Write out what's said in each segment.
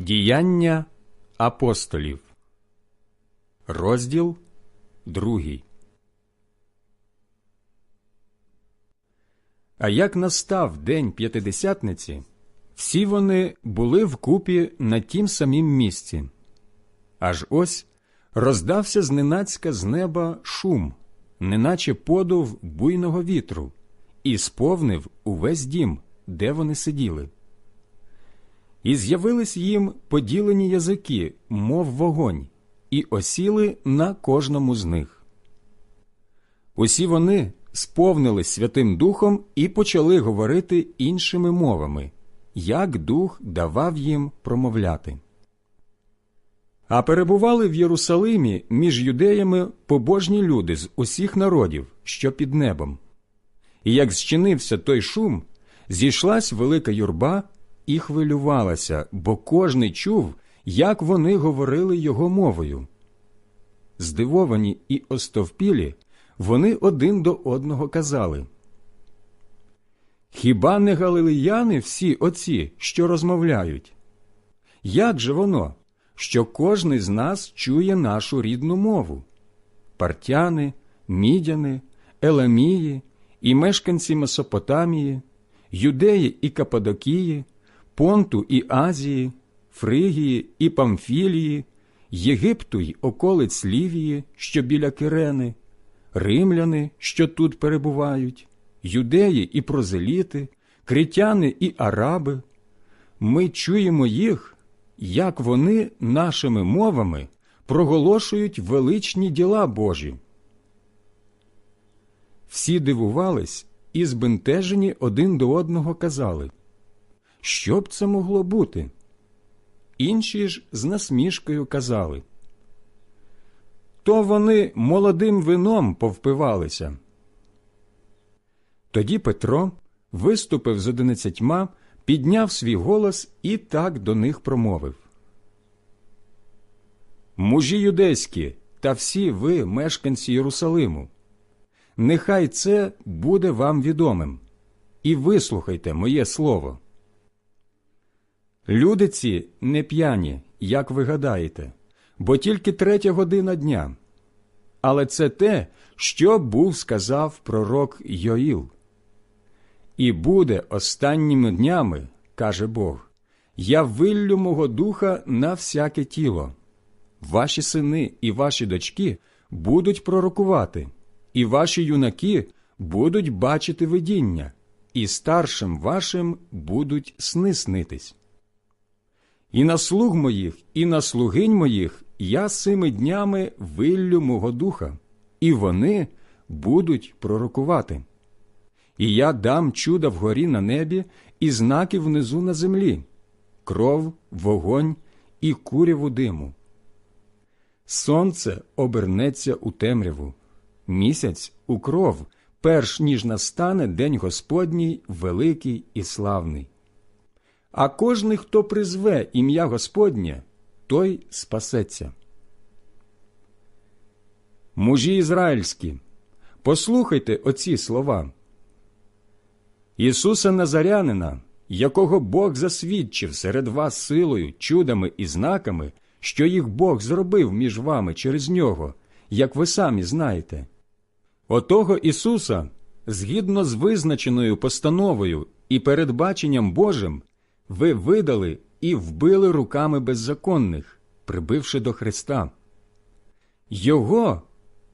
Діяння апостолів, розділ другий. А як настав день п'ятидесятниці, всі вони були вкупі на тім самім місці. Аж ось роздався зненацька з неба шум, неначе подув буйного вітру, і сповнив увесь дім, де вони сиділи. І з'явились їм поділені язики, мов вогонь, і осіли на кожному з них. Усі вони сповнились Святим Духом і почали говорити іншими мовами, як Дух давав їм промовляти. А перебували в Єрусалимі між юдеями побожні люди з усіх народів, що під небом. І як зчинився той шум, зійшлась велика юрба і хвилювалася, бо кожний чув, як вони говорили його мовою. Здивовані і остовпілі, вони один до одного казали Хіба не галилеяни всі оці, що розмовляють? Як же воно, що кожний з нас чує нашу рідну мову? Партяни, мідяни, еламії і мешканці Месопотамії, юдеї і Кападокії, Понту і Азії, Фригії і Памфілії, Єгипту й околиць Лівії, що біля Кирени, римляни, що тут перебувають, юдеї і прозеліти, критяни і араби. Ми чуємо їх, як вони нашими мовами проголошують величні діла Божі. Всі дивувались і збентежені один до одного казали що б це могло бути? Інші ж з насмішкою казали. То вони молодим вином повпивалися. Тоді Петро виступив з одинадцятьма, підняв свій голос і так до них промовив. Мужі юдейські та всі ви, мешканці Єрусалиму, нехай це буде вам відомим, і вислухайте моє слово. Люди ці не п'яні, як ви гадаєте, бо тільки третя година дня. Але це те, що був сказав пророк Йоїл. І буде останніми днями, каже Бог, я виллю мого духа на всяке тіло. Ваші сини і ваші дочки будуть пророкувати, і ваші юнаки будуть бачити видіння, і старшим вашим будуть сни снитись. І на слуг моїх, і на слугинь моїх я сими днями виллю мого духа, і вони будуть пророкувати. І я дам чуда вгорі на небі і знаки внизу на землі, кров, вогонь і куряву диму. Сонце обернеться у темряву, місяць у кров, перш ніж настане день Господній великий і славний. А кожний, хто призве ім'я Господнє, той спасеться. Мужі ізраїльські, послухайте оці слова. Ісуса Назарянина, якого Бог засвідчив серед вас силою, чудами і знаками, що їх Бог зробив між вами через нього, як ви самі знаєте. Отого Ісуса, згідно з визначеною постановою і передбаченням Божим, ви видали і вбили руками беззаконних, прибивши до Христа. Його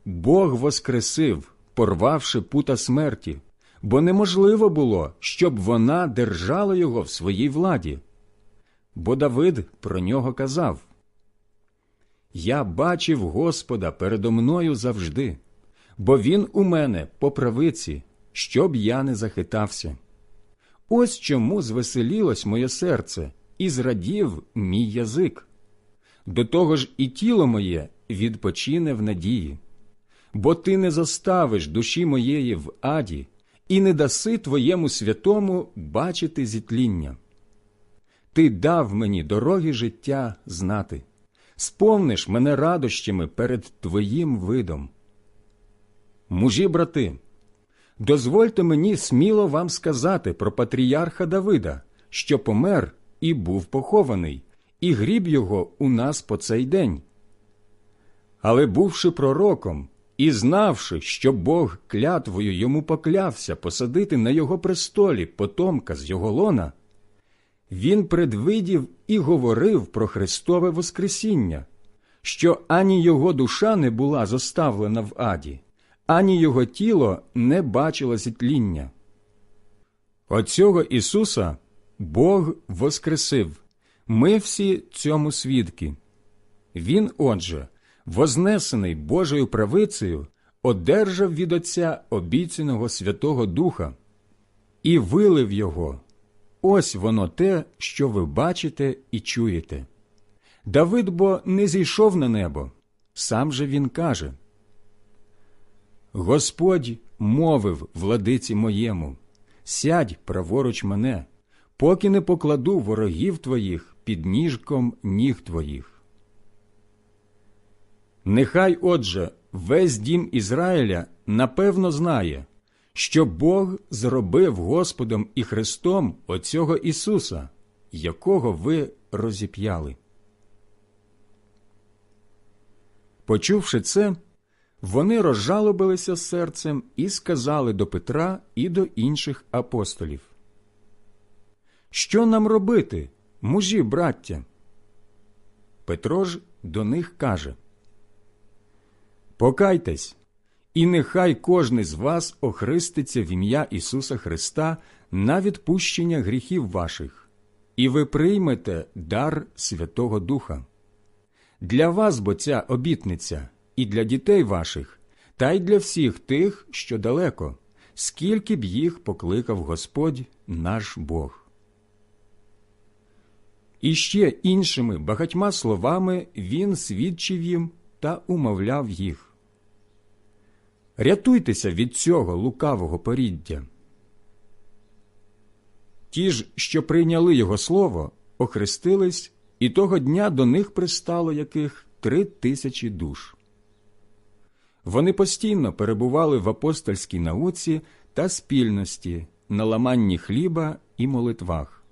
Бог воскресив, порвавши пута смерті, бо неможливо було, щоб вона держала його в своїй владі. Бо Давид про нього казав Я бачив Господа передо мною завжди, бо він у мене по правиці, щоб я не захитався. Ось чому звеселілось моє серце і зрадів мій язик. До того ж і тіло моє відпочине в надії, бо ти не заставиш душі моєї в аді і не даси твоєму святому бачити зітління. Ти дав мені дороги життя знати, сповниш мене радощами перед твоїм видом. Мужі, брати, дозвольте мені сміло вам сказати про патріарха Давида, що помер і був похований, і гріб його у нас по цей день. Але бувши пророком і знавши, що Бог клятвою йому поклявся посадити на його престолі потомка з його лона, він предвидів і говорив про Христове Воскресіння, що ані його душа не була зоставлена в аді, ані його тіло не бачило зітління. Оцього Ісуса Бог воскресив, ми всі цьому свідки. Він, отже, вознесений Божою правицею, одержав від Отця обіцяного Святого Духа і вилив його. Ось воно те, що ви бачите і чуєте. Давид бо не зійшов на небо, сам же він каже. Господь мовив владиці моєму, сядь праворуч мене, поки не покладу ворогів твоїх під ніжком ніг твоїх. Нехай, отже, весь дім Ізраїля напевно знає, що Бог зробив Господом і Христом оцього Ісуса, якого ви розіп'яли. Почувши це, вони розжалобилися серцем і сказали до Петра і до інших апостолів. Що нам робити, мужі, браття? Петро ж до них каже Покайтесь, і нехай кожний з вас охриститься в ім'я Ісуса Христа на відпущення гріхів ваших, і ви приймете дар Святого Духа. Для вас бо ця обітниця і для дітей ваших, та й для всіх тих, що далеко, скільки б їх покликав Господь наш Бог. І ще іншими багатьма словами він свідчив їм та умовляв їх. Рятуйтеся від цього лукавого поріддя. Ті ж, що прийняли його слово, охрестились, і того дня до них пристало яких три тисячі душ. Вони постійно перебували в апостольській науці та спільності, на ламанні хліба і молитвах.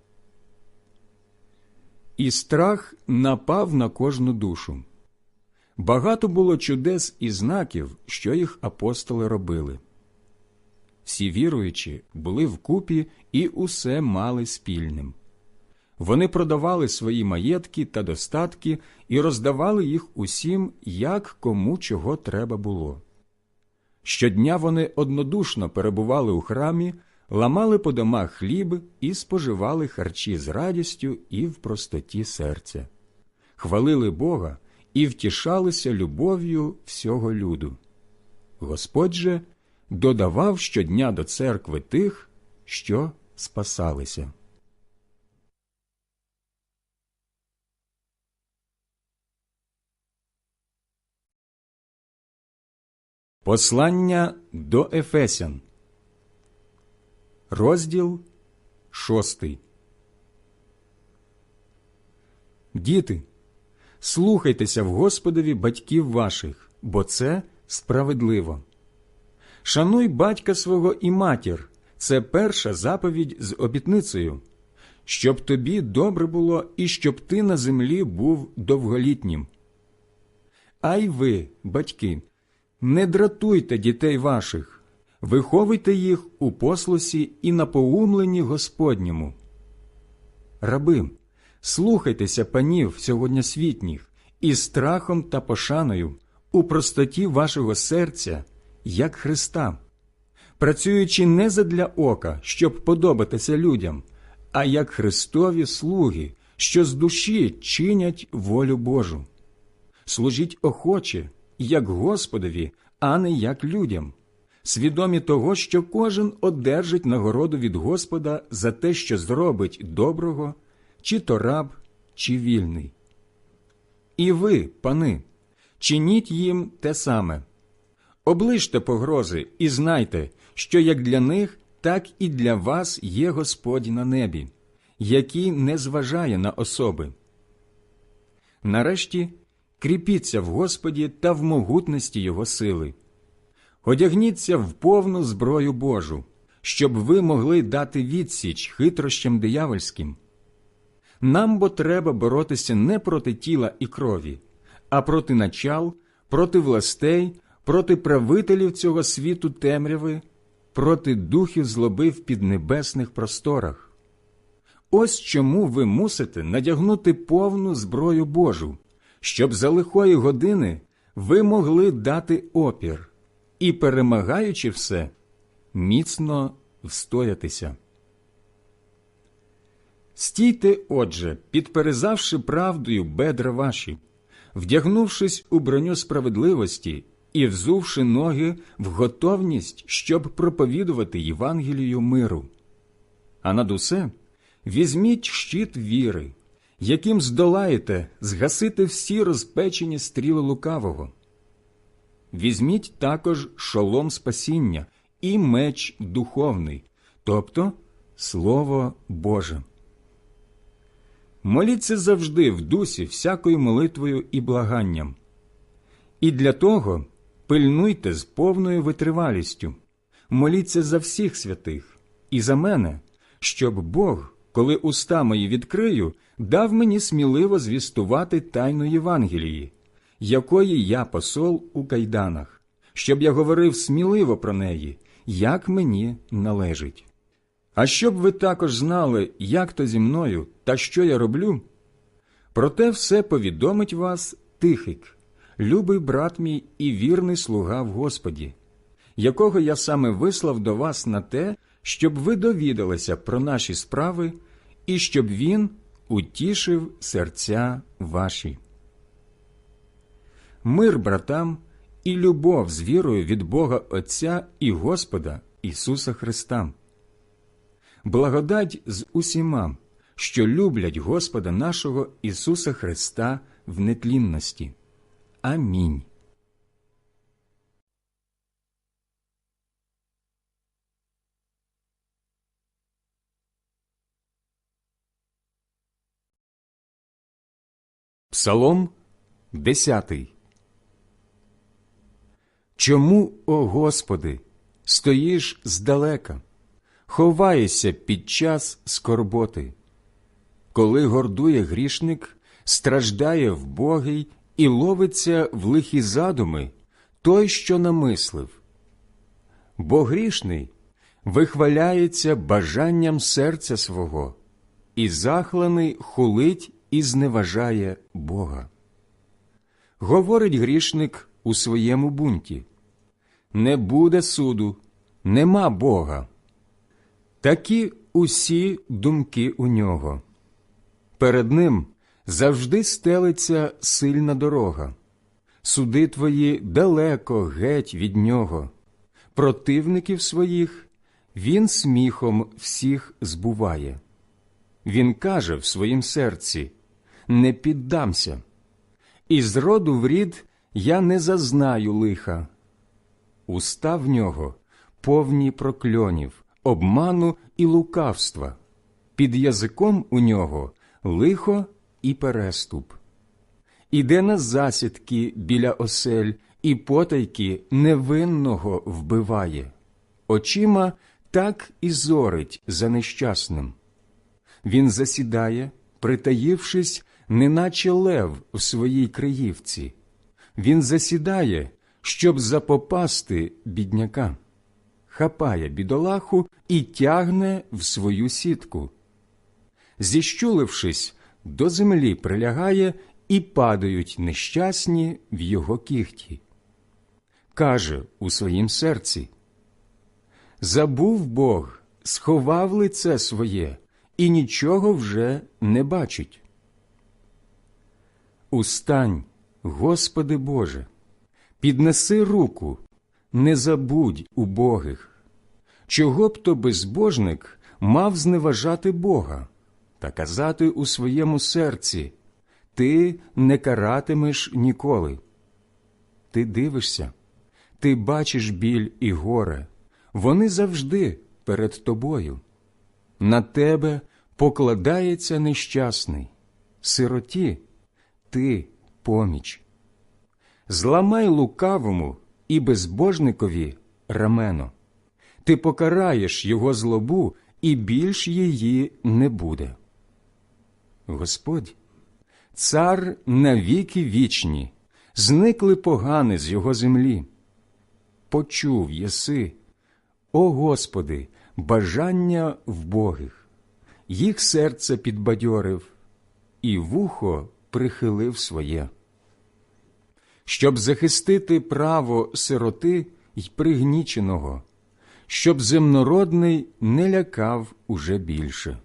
І страх напав на кожну душу. Багато було чудес і знаків, що їх апостоли робили. Всі віруючі були вкупі і усе мали спільним. Вони продавали свої маєтки та достатки і роздавали їх усім, як кому чого треба було. Щодня вони однодушно перебували у храмі, ламали по домах хліб і споживали харчі з радістю і в простоті серця, хвалили Бога і втішалися любов'ю всього люду. Господь же додавав щодня до церкви тих, що спасалися. Послання до Ефесян, розділ шостий. Діти, слухайтеся в Господові батьків ваших, бо це справедливо. Шануй батька свого і матір це перша заповідь з обітницею, щоб тобі добре було і щоб ти на землі був довголітнім. А й ви, батьки, не дратуйте дітей ваших, виховуйте їх у послусі і напоумленні Господньому. Раби, слухайтеся панів сьогоднішніх із страхом та пошаною у простоті вашого серця, як Христа, працюючи не задля ока, щоб подобатися людям, а як Христові слуги, що з душі чинять волю Божу. Служіть охоче, як Господові, а не як людям, свідомі того, що кожен одержить нагороду від Господа за те, що зробить доброго, чи то раб, чи вільний. І ви, пани, чиніть їм те саме. Оближте погрози і знайте, що як для них, так і для вас є Господь на небі, який не зважає на особи. Нарешті кріпіться в Господі та в могутності Його сили. Одягніться в повну зброю Божу, щоб ви могли дати відсіч хитрощам диявольським. Нам бо треба боротися не проти тіла і крові, а проти начал, проти властей, проти правителів цього світу темряви, проти духів злоби в піднебесних просторах. Ось чому ви мусите надягнути повну зброю Божу, щоб за лихої години ви могли дати опір і, перемагаючи все, міцно встоятися. Стійте, отже, підперезавши правдою бедра ваші, вдягнувшись у броню справедливості і взувши ноги в готовність, щоб проповідувати Євангелію миру. А над усе візьміть щит віри, яким здолаєте згасити всі розпечені стріли лукавого. Візьміть також шолом спасіння і меч духовний, тобто Слово Боже. Моліться завжди в дусі всякою молитвою і благанням. І для того пильнуйте з повною витривалістю, моліться за всіх святих і за мене, щоб Бог, коли уста мої відкрию, дав мені сміливо звістувати тайну Євангелії, якої я посол у кайданах, щоб я говорив сміливо про неї, як мені належить. А щоб ви також знали, як то зі мною та що я роблю, проте все повідомить вас Тихик, любий брат мій і вірний слуга в Господі, якого я саме вислав до вас на те, щоб ви довідалися про наші справи і щоб він утішив серця ваші. Мир братам і любов з вірою від Бога Отця і Господа Ісуса Христа благодать з усіма, що люблять Господа нашого Ісуса Христа в нетлінності. Амінь. Псалом 10 Чому, о Господи, стоїш здалека? ховаєшся під час скорботи. Коли гордує грішник, страждає вбогий і ловиться в лихі задуми той, що намислив. Бо грішний вихваляється бажанням серця свого, і захланий хулить і зневажає Бога. Говорить грішник у своєму бунті Не буде суду, нема Бога. Такі усі думки у нього. Перед ним завжди стелиться сильна дорога, суди твої далеко геть від нього, противників своїх він сміхом всіх збуває. Він каже в своїм серці Не піддамся, і з роду в рід я не зазнаю лиха. Уста в нього повні прокльонів обману і лукавства, під язиком у нього лихо і переступ. Іде на засідки біля осель і потайки невинного вбиває, очима так і зорить за нещасним. Він засідає, притаївшись, неначе лев в своїй криївці. Він засідає, щоб запопасти бідняка хапає бідолаху і тягне в свою сітку. Зіщулившись, до землі прилягає і падають нещасні в його кіхті. Каже у своїм серці Забув Бог, сховав лице своє і нічого вже не бачить. Устань, Господи Боже, піднеси руку не забудь убогих. Чого б то безбожник мав зневажати Бога та казати у своєму серці Ти не каратимеш ніколи. Ти дивишся, ти бачиш біль і горе, вони завжди перед тобою. На тебе покладається нещасний, сироті, ти поміч. Зламай лукавому і безбожникові рамено. Ти покараєш його злобу, і більш її не буде. Господь, цар навіки вічні, зникли погани з його землі. Почув єси, о Господи, бажання вбогих, їх серце підбадьорив, і вухо прихилив своє. Щоб захистити право сироти й пригніченого, щоб земнородний не лякав уже більше.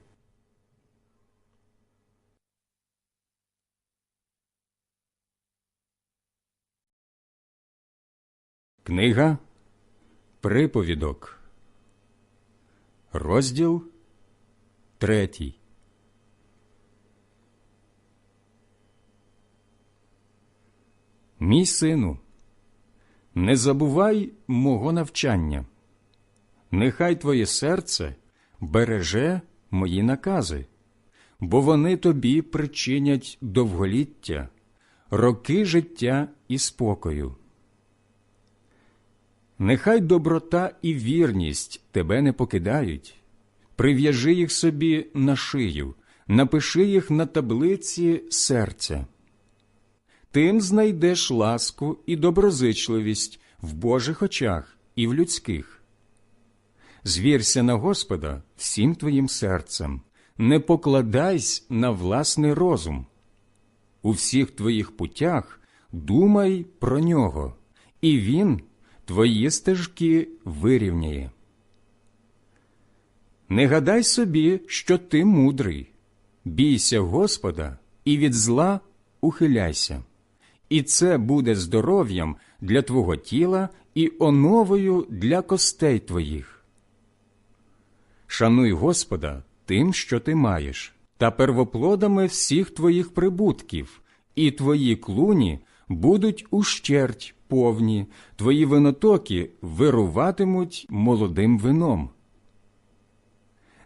Книга Приповідок, розділ третій. Мій сину, не забувай мого навчання. Нехай твоє серце береже мої накази, бо вони тобі причинять довголіття, роки життя і спокою. Нехай доброта і вірність тебе не покидають, прив'яжи їх собі на шию, напиши їх на таблиці серця. Тим знайдеш ласку і доброзичливість в Божих очах і в людських. Звірся на Господа всім твоїм серцем, не покладайся на власний розум. У всіх твоїх путях думай про нього, і він твої стежки вирівняє. Не гадай собі, що ти мудрий, бійся Господа і від зла ухиляйся, і це буде здоров'ям для твого тіла і оновою для костей твоїх. Шануй Господа тим, що ти маєш, та первоплодами всіх твоїх прибутків, і твої клуні будуть ущерть повні, твої винотоки вируватимуть молодим вином.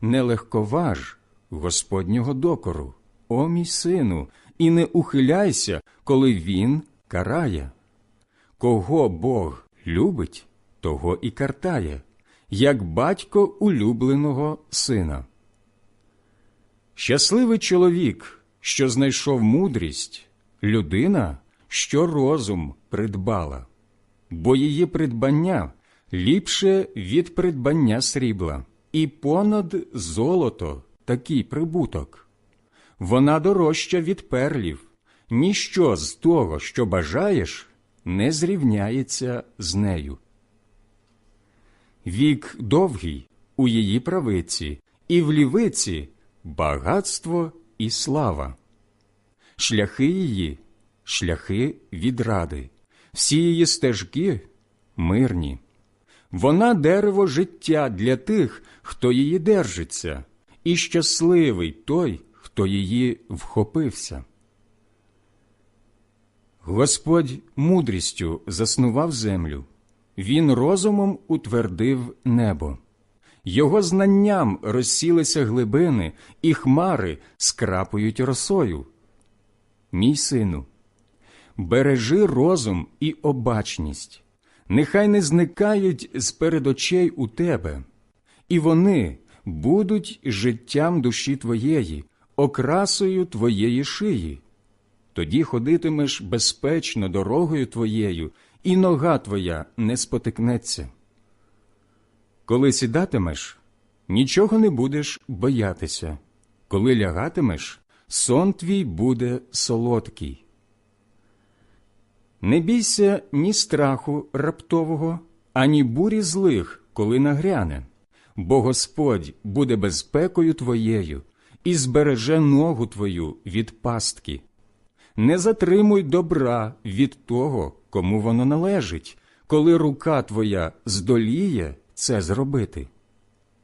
Не легковаж Господнього докору, о мій сину, і не ухиляйся, коли він карає. Кого Бог любить, того і картає, як батько улюбленого сина. Щасливий чоловік, що знайшов мудрість, людина, що розум придбала, бо її придбання ліпше від придбання срібла, і понад золото такий прибуток. Вона дорожча від перлів, ніщо з того, що бажаєш, не зрівняється з нею. Вік довгий у її правиці, і в лівиці багатство і слава. Шляхи її шляхи відради, всі її стежки мирні. Вона дерево життя для тих, хто її держиться, і щасливий той, хто її вхопився. Господь мудрістю заснував землю, Він розумом утвердив небо. Його знанням розсілися глибини, і хмари скрапують росою. Мій сину, бережи розум і обачність, нехай не зникають з перед очей у тебе, і вони будуть життям душі твоєї, окрасою твоєї шиї. Тоді ходитимеш безпечно дорогою твоєю, і нога твоя не спотикнеться. Коли сідатимеш, нічого не будеш боятися, коли лягатимеш, сон твій буде солодкий. Не бійся ні страху раптового, ані бурі злих, коли нагряне, бо Господь буде безпекою твоєю і збереже ногу твою від пастки. Не затримуй добра від того, кому воно належить, коли рука твоя здоліє це зробити.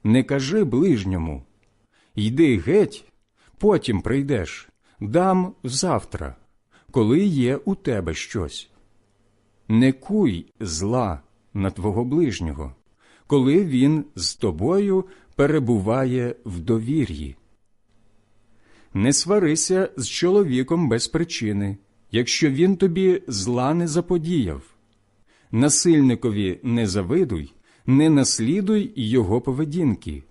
Не кажи ближньому йди геть, потім прийдеш, дам завтра, коли є у тебе щось. Не куй зла на твого ближнього, коли він з тобою перебуває в довір'ї. Не сварися з чоловіком без причини, якщо він тобі зла не заподіяв. Насильникові не завидуй, не наслідуй його поведінки,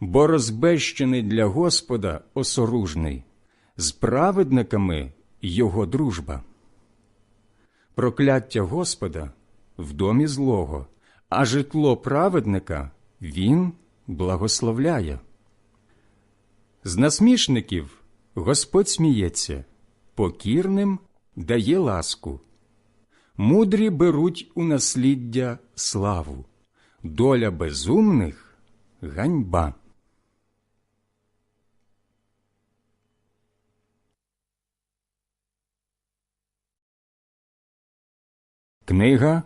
бо розбещений для Господа осоружний, з праведниками його дружба. Прокляття Господа в домі злого, а житло праведника він благословляє. З насмішників Господь сміється, покірним дає ласку. Мудрі беруть у насліддя славу, доля безумних ганьба. Книга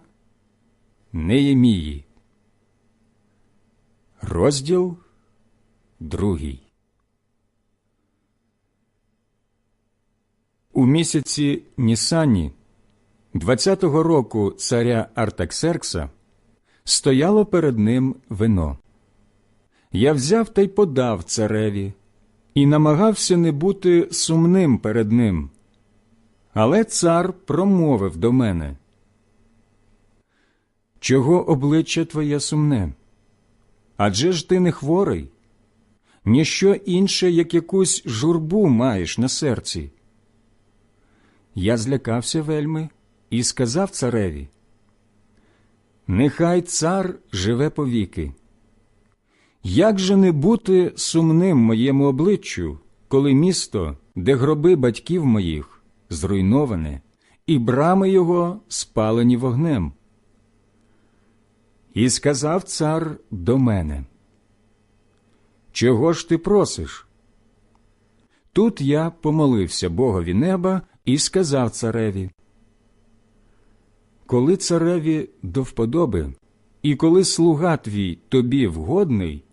Неємії, розділ другий. У місяці Нісані 20-го року царя Артаксеркса стояло перед ним вино. Я взяв та й подав цареві і намагався не бути сумним перед ним. Але цар промовив до мене. Чого обличчя твоє сумне? Адже ж ти не хворий, ніщо інше, як якусь журбу маєш на серці. Я злякався вельми і сказав цареві Нехай цар живе повіки. Як же не бути сумним моєму обличчю, коли місто, де гроби батьків моїх, зруйноване, і брами його спалені вогнем? І сказав цар до мене, Чого ж ти просиш? Тут я помолився Богові неба і сказав цареві, Коли цареві до вподоби, і коли слуга твій тобі вгодний,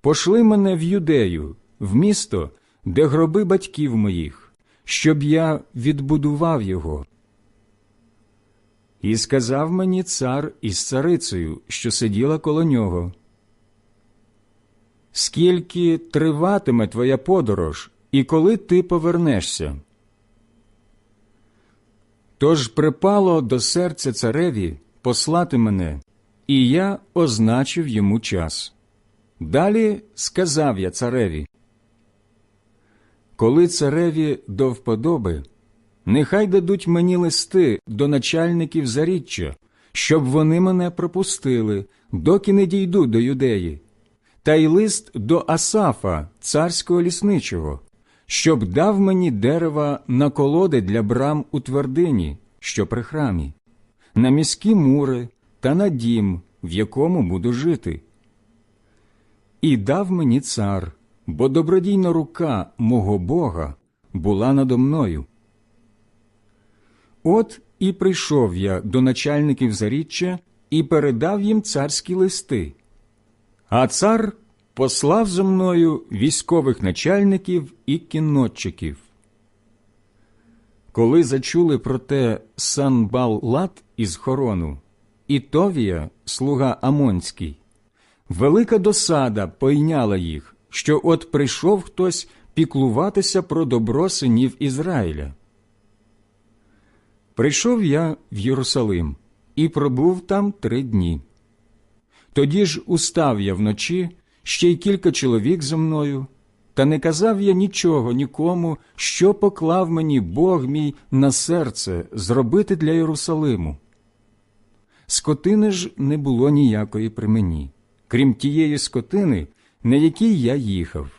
пошли мене в юдею, в місто, де гроби батьків моїх, щоб я відбудував його. І сказав мені цар із царицею, що сиділа коло нього. Скільки триватиме твоя подорож, і коли ти повернешся? Тож припало до серця цареві послати мене, і я означив йому час. Далі сказав я цареві, коли цареві до вподоби, нехай дадуть мені листи до начальників заріччя, щоб вони мене пропустили, доки не дійду до юдеї, та й лист до Асафа, царського лісничого, щоб дав мені дерева на колоди для брам у твердині, що при храмі, на міські мури та на дім, в якому буду жити. І дав мені цар, бо добродійна рука мого Бога була надо мною. От і прийшов я до начальників заріччя і передав їм царські листи. А цар послав зо мною військових начальників і кіннотчиків. Коли зачули про те Санбал-Лат із хорону, і Товія, слуга Амонський, велика досада пойняла їх, що от прийшов хтось піклуватися про добро синів Ізраїля. Прийшов я в Єрусалим і пробув там три дні. Тоді ж устав я вночі, ще й кілька чоловік зо мною, та не казав я нічого нікому, що поклав мені Бог мій на серце зробити для Єрусалиму. Скотини ж не було ніякої при мені, крім тієї скотини, на якій я їхав.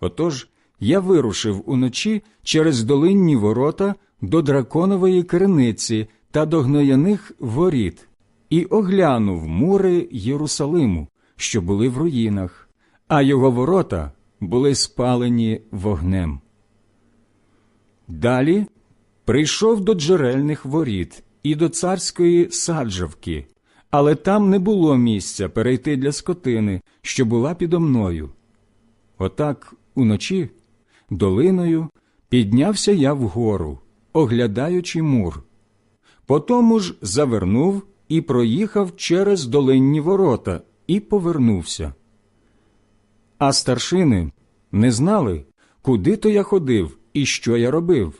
Отож я вирушив уночі через долинні ворота до драконової криниці та до гнояних воріт і оглянув мури Єрусалиму, що були в руїнах, а його ворота були спалені вогнем. Далі прийшов до джерельних воріт і до царської саджавки, але там не було місця перейти для скотини, що була підо мною. Отак уночі долиною піднявся я вгору, оглядаючи мур. Потому ж завернув і проїхав через долинні ворота і повернувся. А старшини не знали, куди то я ходив і що я робив.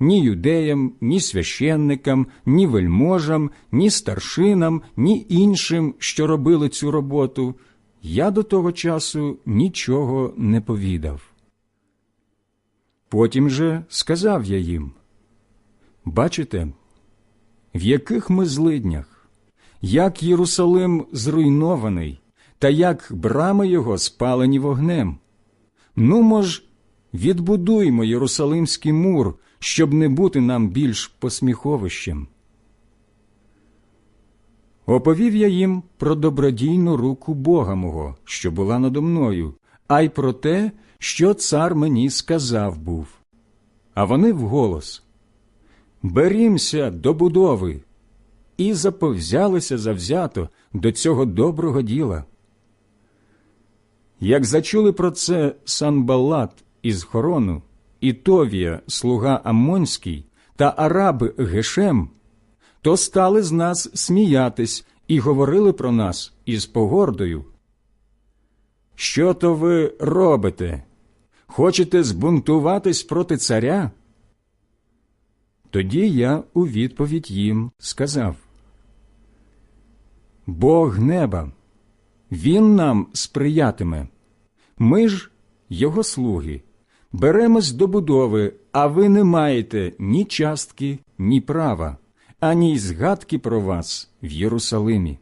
Ні юдеям, ні священникам, ні вельможам, ні старшинам, ні іншим, що робили цю роботу, я до того часу нічого не повідав. Потім же сказав я їм Бачите, в яких ми злиднях, як Єрусалим зруйнований, та як брами його спалені вогнем. Ну, мож, відбудуймо Єрусалимський мур, щоб не бути нам більш посміховищем. Оповів я їм про добродійну руку Бога мого, що була надо мною, а й про те, що цар мені сказав був. А вони вголос Берімся до будови, і заповзялися завзято до цього доброго діла. Як зачули про це Санбалат із Хорону, і Товія, слуга Амонський, та Араб Гешем, то стали з нас сміятись і говорили про нас із погордою. Що то ви робите? Хочете збунтуватись проти царя? Тоді я у відповідь їм сказав Бог неба, Він нам сприятиме. Ми ж, його слуги, беремось до будови, а ви не маєте ні частки, ні права, ані згадки про вас в Єрусалимі.